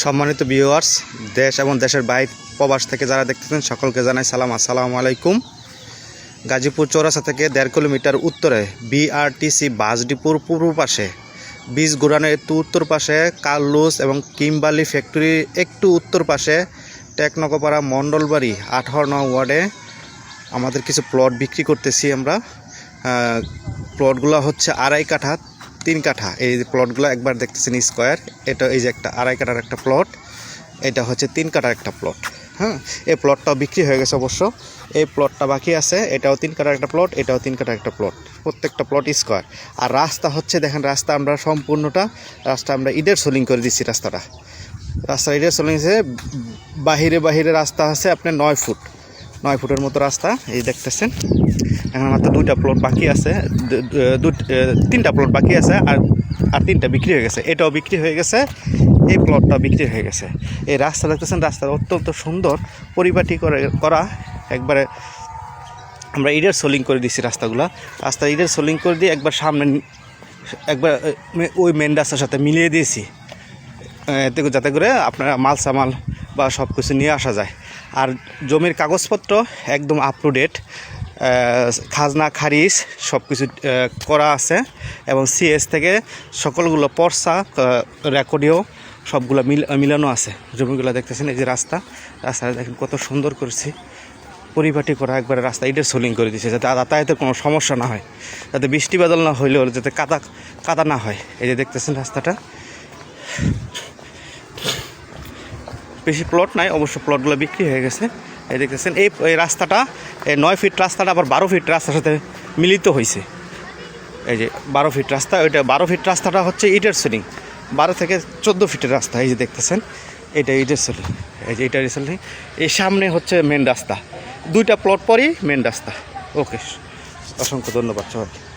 সম্মানিত ভিউয়ার্স দেশ এবং দেশের বাইর প্রবাস থেকে যারা দেখতেছেন, সকলকে জানাই সালাম। আসসালামু আলাইকুম। গাজীপুর চৌরাস্তা থেকে দেড় কিলোমিটার উত্তরে বিআরটিসি বাস ডিপুর পূর্ব পাশে বীজ গুড়ানের একটু উত্তর পাশে কার্লুস এবং কিমবালি ফ্যাক্টরির একটু উত্তর পাশে টেকনকপাড়া মণ্ডলবাড়ি আঠারো নং ওয়ার্ডে আমাদের কিছু প্লট বিক্রি করতেছি আমরা। প্লটগুলো হচ্ছে আড়াই কাঠা তিন কাঠা। এই যে প্লটগুলো একবার দেখতেছেন স্কোয়ার এটা এই যে একটা আড়াই কাঠার একটা প্লট এটা হচ্ছে তিন কাটার একটা প্লট হ্যাঁ? এই প্লটটাও বিক্রি হয়ে গেছে অবশ্য। এই প্লটটা বাকি আছে, এটাও তিন কাঠার একটা প্লট এটাও তিন কাঠার একটা প্লট প্রত্যেকটা প্লট স্কোয়ার আর রাস্তা হচ্ছে, দেখেন রাস্তা আমরা সম্পূর্ণটা, রাস্তা আমরা ইডের সোলিং করে দিচ্ছি রাস্তাটা। রাস্তা ইডের সোলিং বাহিরে বাহিরে রাস্তা আছে আপনার নয় ফুট, নয় ফুটের মতো রাস্তা, এই দেখতেছেন। এখন মাত্র দুইটা প্লট বাকি আছে তিনটা প্লট বাকি আছে আর আর তিনটা বিক্রি হয়ে গেছে। এটাও বিক্রি হয়ে গেছে, এই প্লটটাও বিক্রি হয়ে গেছে। এই রাস্তা দেখতেছেন রাস্তা অত্যন্ত সুন্দর, পরিপাটি করে, করা, একবারে আমরা ইডের সোলিং করে দিচ্ছি রাস্তাগুলো। রাস্তা ইডের সোলিং করে দিয়ে একবার সামনে, একবার ওই মেন রাস্তার সাথে মিলিয়ে দিয়েছি। এতে যাতে করে আপনারা মাল সামাল বা সব কিছু নিয়ে আসা যায়। আর জমির কাগজপত্র একদম আপ টু ডেট খাজনা, খারিজ সব কিছু করা আছে এবং সিএস থেকে সকলগুলো পর্সা রেকর্ডিও সবগুলো মিল মিলানো আছে। জমিগুলো দেখতেছেন, এই যে রাস্তা, রাস্তাটা দেখেন কত সুন্দর করেছি। পরিপাটি করা, একবারে রাস্তা ইটের সোলিং করে দিয়েছে যাতে যাতায়াতের কোনো সমস্যা না হয়, যাতে বৃষ্টি বাদল না হইলেও যাতে কাদা কাদা না হয়। এই যে দেখতেছেন রাস্তাটা। বেশি প্লট নাই, অবশ্য প্লটগুলো বিক্রি হয়ে গেছে। এই দেখতেছেন, এই রাস্তাটা, এই নয় ফিট রাস্তাটা, আবার বারো ফিট রাস্তার সাথে মিলিত হয়েছে এই যে বারো ফিট রাস্তা, ওইটা বারো ফিট রাস্তাটা হচ্ছে ইটের সেলিং বারো থেকে চোদ্দ ফিটের রাস্তা, এই যে দেখতেছেন, এটা ইটের সেলিং এই যে ইটের সেলিং এই সামনে হচ্ছে মেন রাস্তা। দুইটা প্লট পরই মেন রাস্তা। ওকে অসংখ্য ধন্যবাদ সবাইকে।